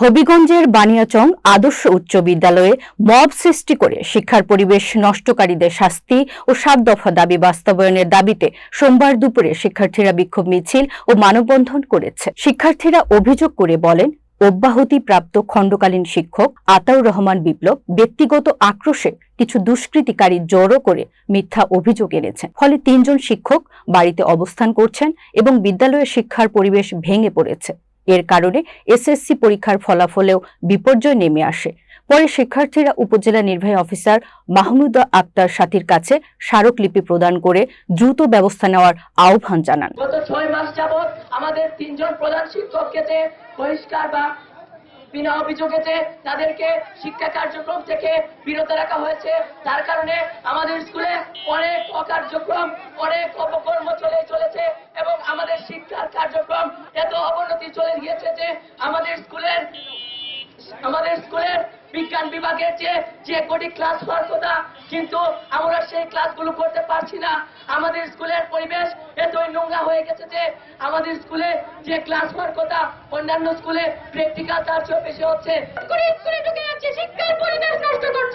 হবিগঞ্জের বানিয়াচং আদর্শ উচ্চ বিদ্যালয়ে মব সৃষ্টি করে শিক্ষার পরিবেশ নষ্টকারীদের শাস্তি ও সাত দফা দাবি বাস্তবায়নের দাবিতে সোমবার দুপুরে শিক্ষার্থীরা বিক্ষোভ মিছিল ও মানববন্ধন করেছে। শিক্ষার্থীরা অভিযোগ করে বলেন, অব্যাহতি প্রাপ্ত খণ্ডকালীন শিক্ষক আতাউর রহমান বিপ্লব ব্যক্তিগত আক্রোশে কিছু দুষ্কৃতিকারী জড়ো করে মিথ্যা অভিযোগ এনেছেন। ফলে তিনজন শিক্ষক বাড়িতে অবস্থান করছেন এবং বিদ্যালয়ের শিক্ষার পরিবেশ ভেঙে পড়েছে। এর কারণে এসএসসি পরীক্ষার ফলাফলেও বিপর্যয় নেমে আসে। পরে শিক্ষার্থীরা উপজেলা নির্বাহী অফিসার মাহমুদ আক্তার সাথীর কাছে স্মারকলিপি প্রদান করে দ্রুত ব্যবস্থা নেওয়ার আহ্বান জানান। গত ছয় মাস যাবৎ আমাদের তিনজন প্রধান শিক্ষককে যে বহিষ্কার বা বিনা অভিযোগেতে তাদেরকে শিক্ষা কার্যক্রম থেকে বিরত রাখা হয়েছে। তার কারণে আমাদের স্কুলে অনেক অকার্যক্রম, অনেক অপকর্ম চলে চলেছে এবং আমাদের শিক্ষার কার্যক্রম এত অবনতি চলে গিয়েছে যে আমাদের স্কুলের আমাদের স্কুলের বিজ্ঞান বিভাগের যে যে কোটি ক্লাস হওয়ার কথা, কিন্তু আমরা সেই ক্লাসগুলো করতে পারছি না। আমাদের স্কুলের পরিবেশ এতই নোংরা হয়ে গেছে যে, আমাদের স্কুলে যে ক্লাস হওয়ার কথা, অন্যান্য স্কুলে প্র্যাকটিক্যাল তার চেয়েও বেশি হচ্ছে। শিক্ষার পরিবেশ নষ্ট করছে।